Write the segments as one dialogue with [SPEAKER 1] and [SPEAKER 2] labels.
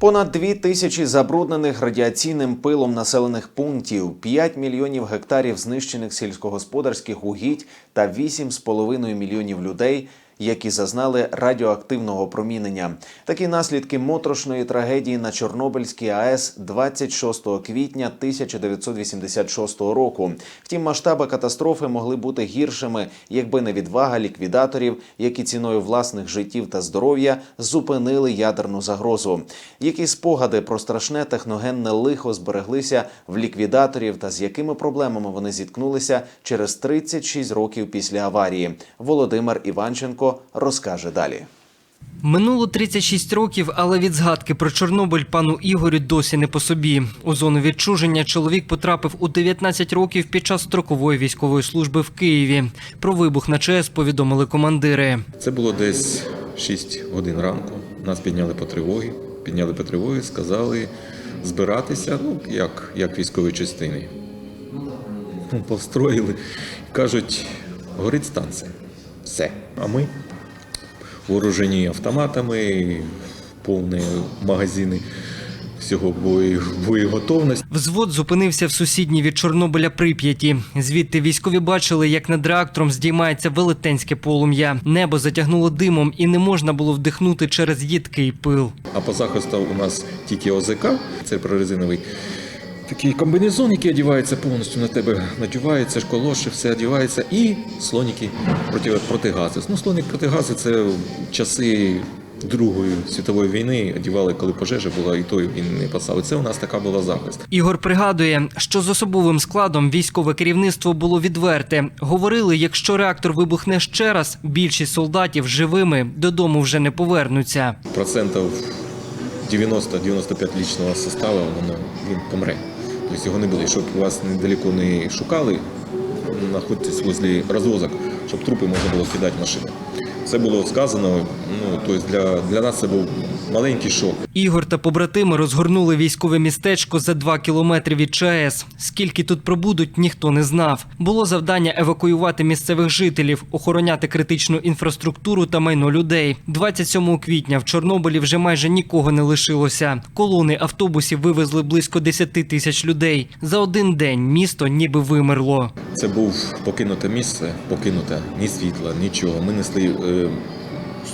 [SPEAKER 1] Понад дві тисячі забруднених радіаційним пилом населених пунктів, 5 мільйонів гектарів знищених сільськогосподарських угідь та 8,5 мільйонів людей, які зазнали радіоактивного промінення. Такі наслідки моторошної трагедії на Чорнобильській АЕС 26 квітня 1986 року. Втім, масштаби катастрофи могли бути гіршими, якби не відвага ліквідаторів, які ціною власних життів та здоров'я зупинили ядерну загрозу. Які спогади про страшне техногенне лихо збереглися в ліквідаторів та з якими проблемами вони зіткнулися через 36 років після аварії? Володимир Іванченко розкаже далі.
[SPEAKER 2] Минуло 36 років, але від згадки про Чорнобиль пану Ігорю досі не по собі. У зону відчуження чоловік потрапив у 19 років під час строкової військової служби в Києві. Про вибух на ЧАЕС повідомили командири.
[SPEAKER 3] Це було десь 6 годин ранку. Нас підняли по тривогі. Підняли по тривогі, сказали збиратися, ну як, як військові частини. Ну, Построїли. Кажуть, горить станція. Все. А ми вооружені автоматами, повні магазини всього боєготовності.
[SPEAKER 2] Взвод зупинився в сусідній від Чорнобиля Прип'яті. Звідти військові бачили, як над реактором здіймається велетенське полум'я. Небо затягнуло димом і не можна було вдихнути через їдкий пил.
[SPEAKER 3] А по захисту у нас тільки ОЗК, це прорезиновий такий комбінезон, який одягається повністю на тебе, надівається, колоші, все одягається, і слоніки проти, протигази. Ну, слонік протигази це часи Другої світової війни одягали, коли пожежа була, і той він не пасав. І Це у нас така була захист.
[SPEAKER 2] Ігор пригадує, що з особовим складом військове керівництво було відверте. Говорили, якщо реактор вибухне ще раз, більшість солдатів живими додому вже не повернуться.
[SPEAKER 3] Процентів 90-95 лічного составу воно, він помре. Тобто його не буде. Щоб вас недалеко не шукали, знаходитесь возле розвозок, щоб трупи можна було кидати в машину. Це було сказано. Ну тобто для, для нас це був маленький шок.
[SPEAKER 2] Ігор та побратими розгорнули військове містечко за два кілометри від ЧАЕС. Скільки тут пробудуть, ніхто не знав. Було завдання евакуювати місцевих жителів, охороняти критичну інфраструктуру та майно людей. 27 квітня в Чорнобилі вже майже нікого не лишилося. Колони автобусів вивезли близько 10 тисяч людей. За один день місто ніби вимерло.
[SPEAKER 3] Це був покинуте місце, покинуте ні світла, нічого. Ми несли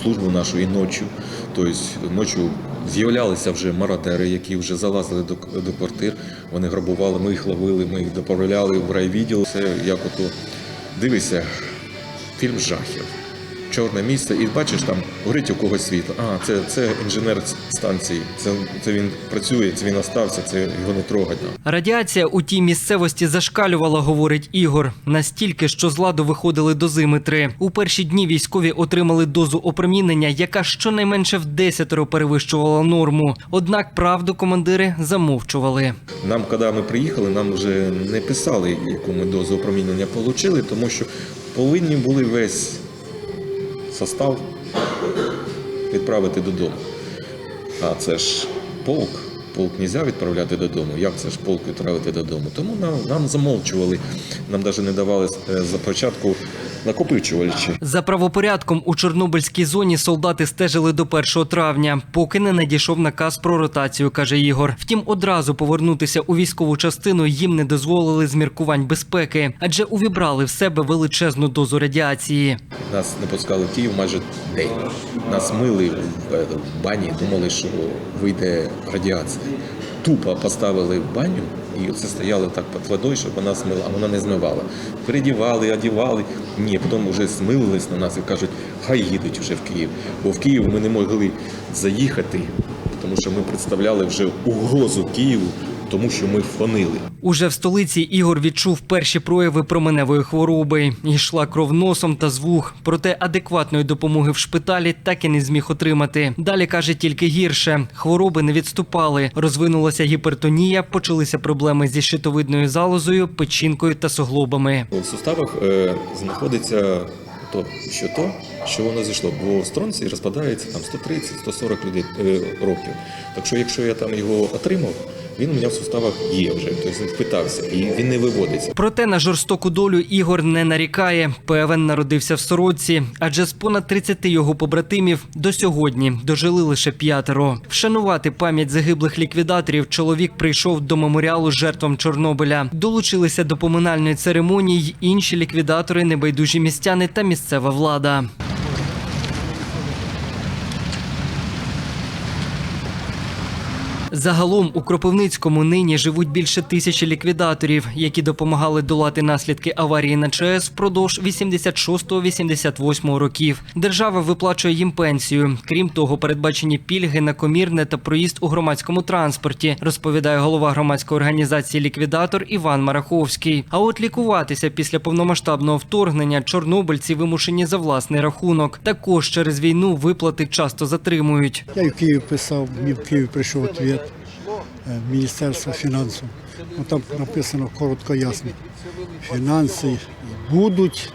[SPEAKER 3] службу нашу і ночі. Тобто ночі з'являлися вже мародери, які вже залазили до, до квартир. Вони грабували, ми їх ловили, ми їх доправляли в райвідділ. Це як ото дивишся, фільм жахів. Чорне місце, і бачиш, там горить у когось світло. А, це, це інженер станції. Це, це він працює, це він остався, це його не трогать.
[SPEAKER 2] Радіація у тій місцевості зашкалювала, говорить Ігор, настільки, що з ладу виходили дозиметри. У перші дні військові отримали дозу опромінення, яка щонайменше в десятеро перевищувала норму. Однак правду командири замовчували.
[SPEAKER 3] Нам, коли ми приїхали, нам вже не писали, яку ми дозу опромінення отримали, тому що повинні були весь состав відправити додому. А це ж полк. Полк не можна відправляти додому. Як це ж полк відправити додому? Тому нам, нам замовчували, нам навіть не давали е, за початку накопичувачі.
[SPEAKER 2] За правопорядком у Чорнобильській зоні солдати стежили до 1 травня, поки не надійшов наказ про ротацію, каже Ігор. Втім, одразу повернутися у військову частину їм не дозволили з міркувань безпеки, адже увібрали в себе величезну дозу радіації.
[SPEAKER 3] Нас не пускали в Київ майже день. Нас мили е, в бані, думали, що вийде радіація. Тупо поставили в баню і це стояло так під водою, щоб вона змила, а вона не змивала. Передівали, одівали. Ні, потім вже смилились на нас і кажуть, хай їдуть вже в Київ. Бо в Київ ми не могли заїхати, тому що ми представляли вже угрозу Києву, тому що ми фонили.
[SPEAKER 2] Уже в столиці Ігор відчув перші прояви променевої хвороби. Йшла кров носом та з вух. Проте адекватної допомоги в шпиталі так і не зміг отримати. Далі каже тільки гірше. Хвороби не відступали. Розвинулася гіпертонія, почалися проблеми зі щитовидною залозою, печінкою та суглобами.
[SPEAKER 3] В суставах е, знаходиться то, що то, що воно зійшло. Бо стронцій розпадається там 130-140 людей е, років. Так що, якщо я там його отримав, Він у мене в суставах є вже, тобто впитався, і він не виводиться.
[SPEAKER 2] Проте на жорстоку долю Ігор не нарікає. Певен народився в сорочці, адже з понад 30 його побратимів до сьогодні дожили лише п'ятеро. Вшанувати пам'ять загиблих ліквідаторів чоловік прийшов до меморіалу жертвам Чорнобиля. Долучилися до поминальної церемонії й інші ліквідатори, небайдужі містяни та місцева влада. Загалом у Кропивницькому нині живуть більше тисячі ліквідаторів, які допомагали долати наслідки аварії на ЧАЕС впродовж 86-88 років. Держава виплачує їм пенсію. Крім того, передбачені пільги на комірне та проїзд у громадському транспорті, розповідає голова громадської організації Ліквідатор Іван Мараховський. А от лікуватися після повномасштабного вторгнення чорнобильці вимушені за власний рахунок. Також через війну виплати часто затримують.
[SPEAKER 4] Я в Київ писав, мені в Київ прийшов відповідь Міністерства фінансів. Ну, там написано коротко ясно. Фінанси будуть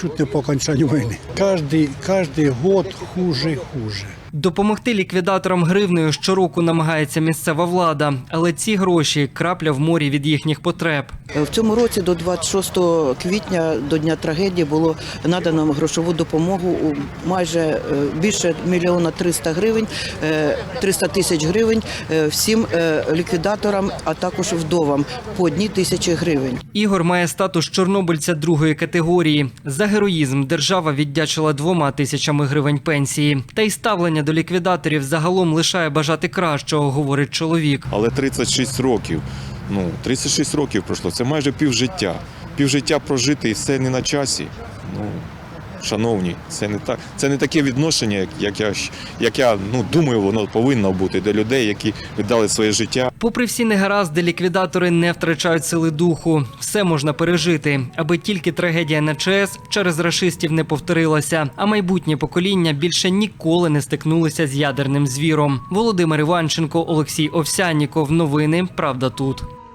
[SPEAKER 4] чуть не по окончанню війни. Кожний, кожний год хуже і хуже.
[SPEAKER 2] Допомогти ліквідаторам гривнею щороку намагається місцева влада, але ці гроші крапля в морі від їхніх потреб.
[SPEAKER 5] В цьому році до 26 квітня до дня трагедії було надано грошову допомогу у майже е, більше мільйона 300 гривень, е, 300 тисяч гривень е, всім е, ліквідаторам, а також вдовам по одній тисячі гривень.
[SPEAKER 2] Ігор має статус чорнобильця другої категорії. За героїзм держава віддячила двома тисячами гривень пенсії. Та й ставлення до ліквідаторів загалом лишає бажати кращого, говорить чоловік.
[SPEAKER 6] Але 36 років, ну 36 років пройшло, це майже півжиття. Півжиття прожити і все не на часі. Ну, шановні, це не так. Це не таке відношення, як, я як я ну думаю, воно повинно бути до людей, які віддали своє життя.
[SPEAKER 2] Попри всі негаразди, ліквідатори не втрачають сили духу. Все можна пережити, аби тільки трагедія на ЧАЕС через рашистів не повторилася, а майбутнє покоління більше ніколи не стикнулися з ядерним звіром. Володимир Іванченко, Олексій Овсянніков. Новини Правда тут.